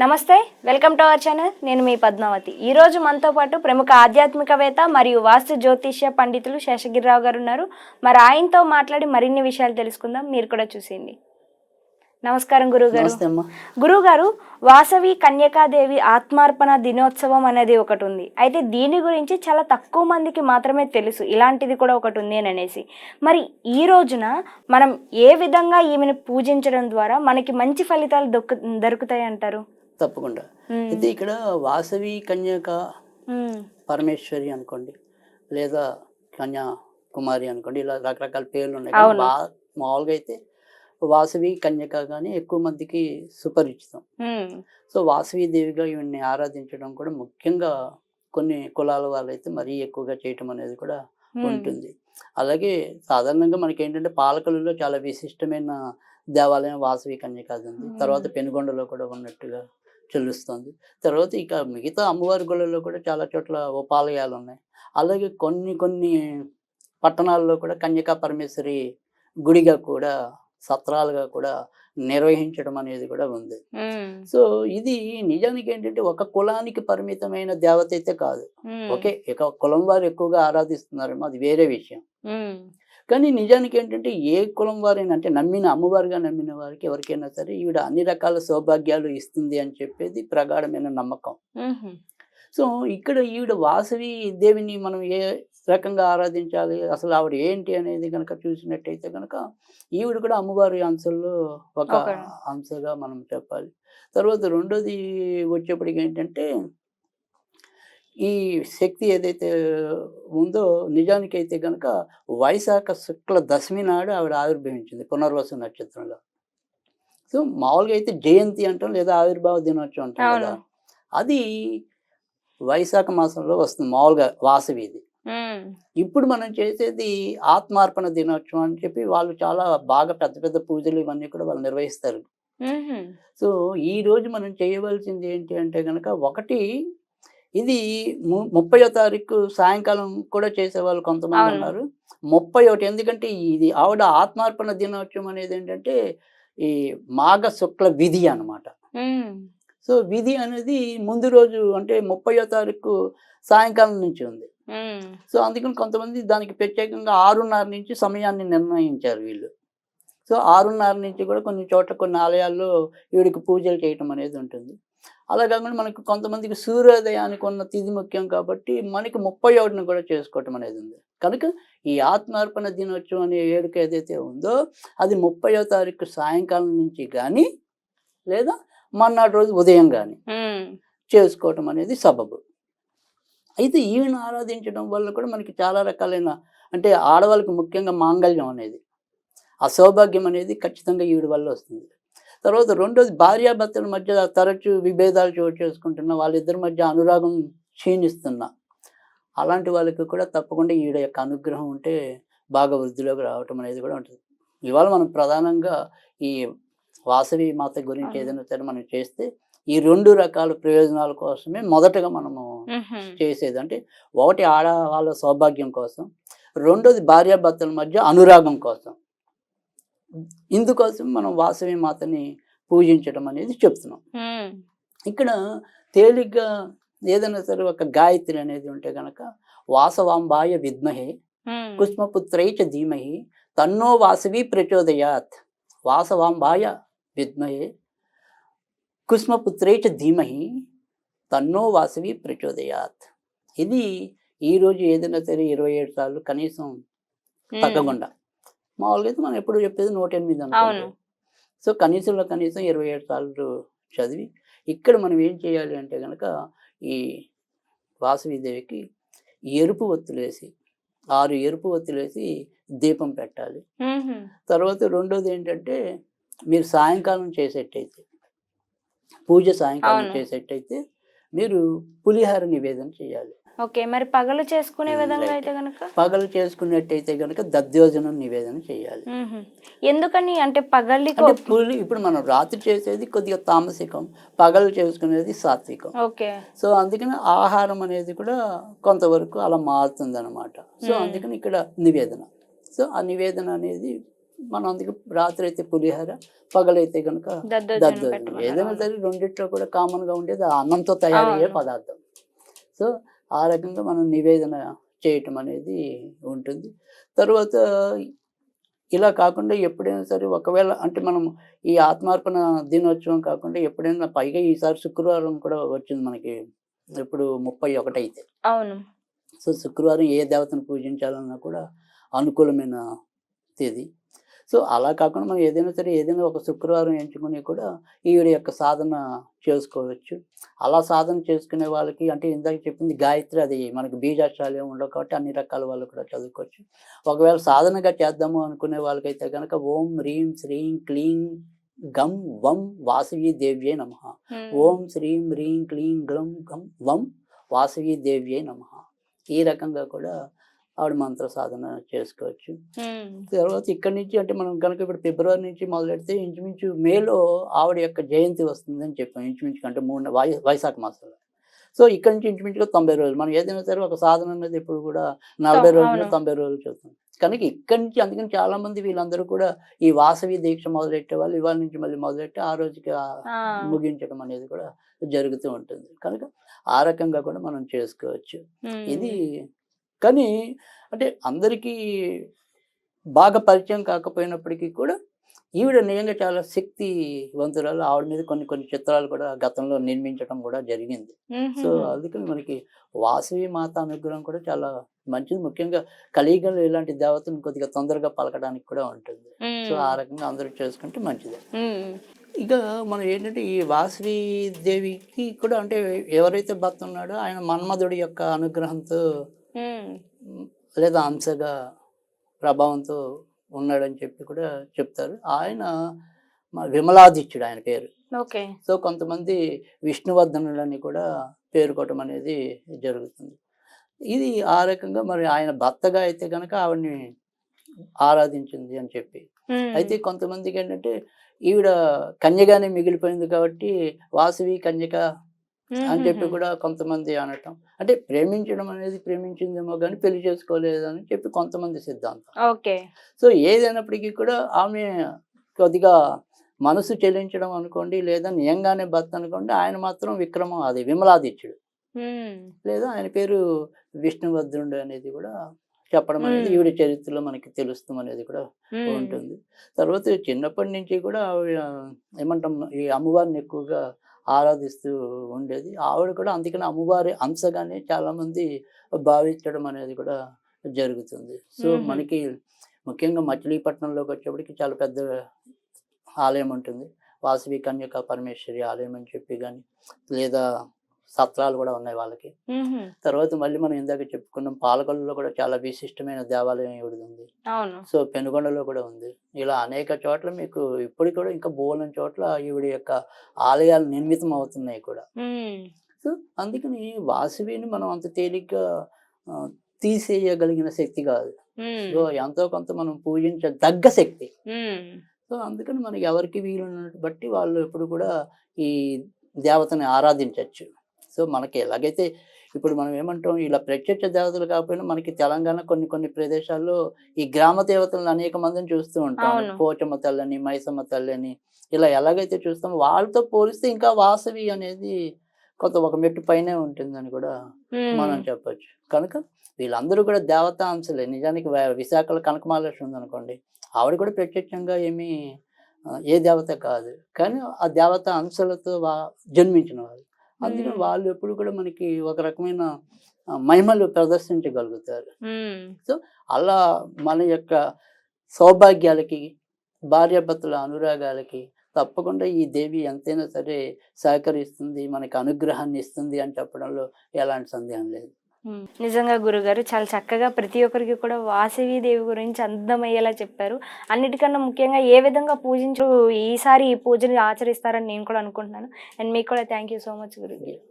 నమస్తే welcome to our channel. నేను మీ పద్మావతి. ఈ రోజు మనతో పాటు ప్రముఖ ఆధ్యాత్మికవేత్త మరియు వాస్తు జ్యోతిష్య పండితులు శేషగిరిరావు గారు ఉన్నారు. మరి ఆయనతో మాట్లాడి మరిన్ని విషయాలు తెలుసుకుందాం. మీరు కూడా చూసేయండి. నమస్కారం గురువు గారు నమస్తే అమ్మా. గురువు గారు వాసవి కన్యకాదేవి ఆత్మార్పణ దినోత్సవం అనేది ఒకటి ఉంది. అయితే దీని గురించి చాలా తక్కువ మందికి మాత్రమే తెలుసు. ఇలాంటిది కూడా ఒకటి ఉంది అని అనేసి. మరి ఈ రోజున మనం ఏ విధంగా ఈమెను పూజించడం ద్వారా మనకి మంచి ఫలితాలు దొక్కు దొరుకుతాయి అంటారు? తప్పకుండా. అయితే ఇక్కడ వాసవి కన్యక. పరమేశ్వరి అనుకోండి లేదా కన్యా కుమారి అనుకోండి ఇలా రకరకాల పేర్లు ఉన్నాయి మామూలుగా అయితే వాసవి కన్యక కానీ ఎక్కువ మందికి సుపరిచితం. సో వాసవి దేవిగా ఈవిడ్ని ఆరాధించడం కూడా ముఖ్యంగా కొన్ని కులాల వాళ్ళైతే మరీ ఎక్కువగా చేయటం అనేది కూడా. ఉంటుంది అలాగే సాధారణంగా మనకి ఏంటంటే పాలకులలో చాలా విశిష్టమైన దేవాలయం వాసవి కన్యకాది ఉంది. తర్వాత పెనుగొండలో కూడా ఉన్నట్టుగా చెల్లుస్తుంది తర్వాత ఇక మిగతా అమ్మవారి గుళ్ళలో కూడా చాలా చోట్ల ఉపాలయాలు ఉన్నాయి అలాగే కొన్ని కొన్ని పట్టణాల్లో కూడా కన్యకా పరమేశ్వరి గుడిగా కూడా సత్రాలుగా కూడా నిర్వహించడం అనేది కూడా ఉంది. సో ఇది నిజానికి ఏంటంటే ఒక కులానికి పరిమితమైన దేవత అయితే కాదు. ఓకే ఇక కులం వారు ఎక్కువగా ఆరాధిస్తున్నారేమో అది వేరే విషయం. కానీ నిజానికి ఏంటంటే ఏ కులం వారైనా అంటే నమ్మిన అమ్మవారిగా నమ్మిన వారికి ఎవరికైనా సరే ఈవిడ అన్ని రకాల సౌభాగ్యాలు ఇస్తుంది అని చెప్పేది ప్రగాఢమైన నమ్మకం. మ్మ్. సో ఇక్కడ ఈవిడ వాసవి దేవిని మనం ఏ రకంగా ఆరాధించాలి? అసలు ఆవిడ ఏంటి అనేది కనుక చూసినట్టయితే కనుక ఈవిడ కూడా అమ్మవారి అంశంలో ఒక ఒక- అంశగా మనం చెప్పాలి. తర్వాత రెండోది వచ్చేప్పటికి ఏంటంటే ఈ శక్తి ఏదైతే ఉందో నిజానికి అయితే కనుక వైశాఖ శుక్ల దశమి నాడు ఆవిడ ఆవిర్భవించింది పునర్వసు నక్షత్రంలో సో మామూలుగా అయితే జయంతి అంటాం లేదా ఆవిర్భావ దినోత్సవం అంటాం. కదా అది వైశాఖ మాసంలో వస్తుంది మామూలుగా వాసవిది మ్మ్. ఇప్పుడు మనం చేసేది ఆత్మార్పణ దినోత్సవం అని చెప్పి వాళ్ళు చాలా బాగా పెద్ద పెద్ద పూజలు ఇవన్నీ కూడా వాళ్ళు నిర్వహిస్తారు. సో ఈ రోజు మనం చేయవలసింది ఏంటి అంటే కనుక ఒకటి ఇది ము- ముప్పయో తారీఖు సాయంకాలం కూడా చేసే వాళ్ళు కొంతమంది. ఉన్నారు ముప్పై ఒకటి ఎందుకంటే ఇది ఆవిడ ఆత్మార్పణ దినోత్సవం అనేది ఏంటంటే ఈ మాఘ శుక్ల విధి అన్నమాట మ్మ్. సో విధి అనేది ముందు రోజు అంటే ముప్పయో తారీఖు సాయంకాలం నుంచి ఉంది. సో అందుకని కొంతమంది దానికి ప్రత్యేకంగా ఆరున్నర నుంచి సమయాన్ని నిర్ణయించారు వీళ్ళు సో ఆరున్నర నుంచి కూడా కొన్ని చోట్ల కొన్ని ఆలయాల్లో వీడికి పూజలు చేయటం అనేది ఉంటుంది అలా కాకుండా మనకు కొంతమందికి సూర్యోదయానికి ఉన్న తిథి ముఖ్యం కాబట్టి మనకి ముప్పై ఒకటిని కూడా చేసుకోవటం అనేది ఉంది. కనుక ఈ ఆత్మార్పణ దినోత్సవం అనే వేడుక ఏదైతే ఉందో అది ముప్పయో తారీఖు సాయంకాలం నుంచి కానీ లేదా మర్నాడు రోజు ఉదయం కానీ. చేసుకోవటం అనేది సబబు. అయితే ఈవిని ఆరాధించడం వల్ల కూడా మనకి చాలా రకాలైన అంటే ఆడవాళ్ళకి ముఖ్యంగా మాంగళ్యం అనేది ఆ సౌభాగ్యం అనేది ఖచ్చితంగా ఈవిడ వల్ల వస్తుంది. తర్వాత రెండోది భార్యాభర్తల మధ్య తరచు విభేదాలు చోటు చేసుకుంటున్న వాళ్ళిద్దరి మధ్య అనురాగం క్షీణిస్తున్న అలాంటి వాళ్ళకి కూడా తప్పకుండా ఈవిడ యొక్క అనుగ్రహం ఉంటే బాగా వృద్ధిలోకి రావటం అనేది కూడా ఉంటుంది ఇవాళ మనం ప్రధానంగా ఈ వాసవి మాత గురించి. ఏదైనా సరే మనం చేస్తే ఈ రెండు రకాల ప్రయోజనాల కోసమే మొదటగా మనము. చేసేది అంటే ఒకటి ఆడవాళ్ళ సౌభాగ్యం కోసం రెండోది భార్యాభర్తల మధ్య అనురాగం కోసం ఇందుకోసం మనం వాసవి మాతని పూజించడం అనేది చెప్తున్నాం. ఇక్కడ తేలిగ్గా ఏదైనా సరే ఒక గాయత్రి అనేది ఉంటే కనుక వాసవాంబాయ విద్మహే మ్మ్. కుష్మపుత్రై చ ధీమహి తన్నో వాసవి ప్రచోదయాత్ వాసవాంబాయ విద్మహే కుష్మపుత్రై చ ధీమహి తన్నో వాసవి ప్రచోదయాత్ ఇది ఈ రోజు ఏదైనా సరే ఇరవై ఏడు సార్లు కనీసం. తగ్గకుండా మామూలుగా అయితే మనం ఎప్పుడు చెప్పేది నూట ఎనిమిది అనుకుంటే అవును. సో కనీసంలో కనీసం ఇరవై ఏడు సార్లు చదివి ఇక్కడ మనం ఏం చేయాలి అంటే కనుక ఈ వాసవిదేవికి ఎరుపు ఒత్తులేసి ఆరు ఎరుపు ఒత్తులేసి దీపం పెట్టాలి. తర్వాత రెండోది ఏంటంటే మీరు సాయంకాలం చేసేటైతే పూజ సాయంకాలం. చేసేటైతే మీరు పులిహార నివేదన చేయాలి ఓకే మరి పగలు చేసుకునే విధంగా. అయితే గనుక పగలు చేసుకున్నట్టయితే కనుక దద్యోజనం నివేదన చేయాలి. ఎందుకని అంటే పగలి పులి ఇప్పుడు మనం రాత్రి చేసేది కొద్దిగా తామసికం పగలు చేసుకునేది సాత్వికం ఓకే సో అందుకని ఆహారం అనేది కూడా కొంతవరకు అలా మారుతుంది అనమాట సో. అందుకని ఇక్కడ నివేదన సో ఆ నివేదన అనేది మనం అందుకే రాత్రి అయితే పులిహోర పగలైతే కనుక దద్దోజనం. ఏదైనా సరే రెండిట్లో కూడా కామన్గా ఉండేది అన్నంతో తయారయ్యే. పదార్థం సో ఆ రకంగా మనం నివేదన చేయటం అనేది ఉంటుంది. తర్వాత ఇలా కాకుండా ఎప్పుడైనా సరే ఒకవేళ అంటే మనం ఈ ఆత్మార్పణ దినోత్సవం కాకుండా ఎప్పుడైనా పైగా ఈసారి శుక్రవారం కూడా వచ్చింది మనకి. ఇప్పుడు ముప్పై ఒకటి అయితే అవును. సో శుక్రవారం ఏ దేవతను పూజించాలన్నా కూడా అనుకూలమైన తేదీ. సో అలా కాకుండా మనం ఏదైనా సరే ఏదైనా ఒక శుక్రవారం ఎంచుకుని కూడా ఈవిడ యొక్క సాధన చేసుకోవచ్చు. అలా సాధన చేసుకునే వాళ్ళకి అంటే ఇందాక చెప్పింది గాయత్రి అది మనకి బీజాక్షరాలు ఉండవు కాబట్టి అన్ని రకాల వాళ్ళు కూడా చదువుకోవచ్చు. ఒకవేళ సాధనగా చేద్దాము అనుకునే వాళ్ళకైతే కనుక ఓం హ్రీం శ్రీం క్లీం గం వం వాసవి దేవ్యే నమ. ఓం శ్రీం హ్రీం క్లీం గ్లం గం వం వాసవి దేవ్యే నమ. ఈ రకంగా కూడా ఆవిడ మంత్ర సాధన చేసుకోవచ్చు. తర్వాత ఇక్కడి నుంచి అంటే మనం కనుక ఇప్పుడు ఫిబ్రవరి నుంచి మొదలెడితే ఇంచుమించు మేలో ఆవిడ యొక్క జయంతి వస్తుందని చెప్పాం ఇంచుమించు అంటే మూడు వై వైశాఖ మాసంలో సో ఇక్కడి నుంచి ఇంచుమించుగా తొంభై రోజులు మనం ఏదైనా సరే ఒక సాధన అనేది ఇప్పుడు కూడా నలభై. రోజులు తొంభై రోజులు చూస్తాం కనుక ఇక్కడి నుంచి అందుకని చాలా మంది వీళ్ళందరూ కూడా ఈ వాసవి దీక్ష మొదలెట్టే వాళ్ళు ఇవాళ నుంచి మళ్ళీ మొదలెట్టి ఆ రోజుకి. ముగించడం అనేది కూడా జరుగుతూ ఉంటుంది కనుక ఆ రకంగా కూడా మనం చేసుకోవచ్చు. ఇది కానీ అంటే అందరికీ బాగా పరిచయం కాకపోయినప్పటికీ కూడా ఈవిడ నిజంగా చాలా శక్తివంతురాలు ఆవిడ మీద కొన్ని కొన్ని చిత్రాలు కూడా గతంలో నిర్మించడం కూడా జరిగింది. సో అందుకని మనకి వాసవి మాత అనుగ్రహం కూడా చాలా మంచిది ముఖ్యంగా కలియుగంలో ఇలాంటి దేవతను కొద్దిగా తొందరగా పలకడానికి కూడా ఉంటుంది. సో ఆ రకంగా అందరూ చేసుకుంటే మంచిది. ఇక మనం ఏంటంటే ఈ వాసవి దేవికి కూడా అంటే ఎవరైతే భర్త ఉన్నాడో ఆయన మన్మధుడి యొక్క అనుగ్రహంతో లేదా అంశగా ప్రభావంతో ఉన్నాడని చెప్పి కూడా చెప్తారు. ఆయన మా విమలాదిత్యుడు ఆయన పేరు. ఓకే. సో కొంతమంది విష్ణువర్ధనులని కూడా పేర్కోవటం అనేది జరుగుతుంది. ఇది ఆ రకంగా మరి ఆయన భర్తగా అయితే కనుక ఆవిడ్ని ఆరాధించింది అని చెప్పి. అయితే కొంతమందికి ఏంటంటే ఈవిడ కన్యగానే మిగిలిపోయింది కాబట్టి వాసవి కన్యక అని చెప్పి. కూడా కొంతమంది అనటం అంటే ప్రేమించడం అనేది ప్రేమించిందేమో కానీ పెళ్ళి చేసుకోలేదు అని చెప్పి కొంతమంది సిద్ధాంతం ఓకే సో ఏదైనప్పటికీ కూడా ఆమె కొద్దిగా మనసు చెల్లించడం అనుకోండి లేదా నియంగానే భర్త అనుకోండి ఆయన మాత్రం విక్రమం అది విమలాదిత్యుడు. లేదా ఆయన పేరు విష్ణుభద్రుడు అనేది కూడా చెప్పడం అనేది. ఈవిడ చరిత్రలో మనకి తెలుస్తాం అనేది కూడా. ఉంటుంది తర్వాత చిన్నప్పటి నుంచి కూడా ఏమంటాం ఈ అమ్మవారిని ఎక్కువగా ఆరాధిస్తూ ఉండేది. ఆవిడ కూడా అందుకని అమ్మవారి అంశగానే చాలా మంది భావించడం అనేది కూడా జరుగుతుంది. సో. మనకి ముఖ్యంగా మచిలీపట్నంలోకి వచ్చేప్పటికి చాలా పెద్ద ఆలయం ఉంటుంది. వాసవి కన్యక పరమేశ్వరి ఆలయం అని చెప్పి కానీ లేదా సత్రాలు కూడా ఉన్నాయి వాళ్ళకి. తర్వాత మళ్ళీ మనం ఇందాక చెప్పుకున్నాం పాలకొల్లులో కూడా చాలా విశిష్టమైన దేవాలయం ఈవిడది ఉంది సో పెనుగొండలో కూడా ఉంది ఇలా అనేక చోట్ల మీకు ఇప్పటికి కూడా ఇంకా బోలని చోట్ల ఈవిడ యొక్క ఆలయాలు నిర్మితం అవుతున్నాయి కూడా. సో అందుకని వాసవిని మనం అంత తేలిగ్గా తీసేయగలిగిన శక్తి కాదు. సో ఎంతో కొంత మనం పూజించదగ్గ శక్తి. సో అందుకని మనకి ఎవరికి వీలున్నట్టు బట్టి వాళ్ళు ఎప్పుడు కూడా ఈ దేవతని ఆరాధించవచ్చు సో మనకి ఎలాగైతే ఇప్పుడు మనం ఏమంటాం ఇలా ప్రత్యక్ష దేవతలు కాకపోయినా మనకి తెలంగాణ కొన్ని కొన్ని ప్రదేశాల్లో ఈ గ్రామ దేవతలను అనేక మందిని చూస్తూ ఉంటాం. పోచమ్మ తల్లని మైసమ్మ తల్లని ఇలా ఎలాగైతే చూస్తాం వాళ్ళతో పోలిస్తే ఇంకా వాసవి అనేది కొంత ఒక మెట్టు పైనే ఉంటుందని కూడా. మనం చెప్పొచ్చు. కనుక వీళ్ళందరూ కూడా దేవతా అంశలే నిజానికి విశాఖలో కనకమహాలక్ష్మి ఉందనుకోండి ఆవిడ కూడా ప్రత్యక్షంగా ఏమీ ఏ దేవత కాదు. కానీ ఆ దేవత అంశాలతో జన్మించిన వాళ్ళు. అందుకని మ్మ్. వాళ్ళు ఎప్పుడు కూడా మనకి ఒక రకమైన మహిమలు ప్రదర్శించగలుగుతారు ఉమ్. అలా మన యొక్క సౌభాగ్యాలకి భార్యాభర్తల అనురాగాలకి తప్పకుండా ఈ దేవి ఎంతైనా సరే సహకరిస్తుంది మనకి అనుగ్రహాన్ని ఇస్తుంది అని చెప్పడంలో ఎలాంటి సందేహం లేదు. నిజంగా గురుగారు చాలా చక్కగా ప్రతి ఒక్కరికి కూడా వాసవి దేవి గురించి అందమయ్యేలా చెప్పారు. అన్నిటికన్నా ముఖ్యంగా ఏ విధంగా పూజించు ఈసారి ఈ పూజని ఆచరిస్తారని నేను కూడా అనుకుంటున్నాను. అండ్ మీకు కూడా థ్యాంక్ యూ సో మచ్ గురుగారు.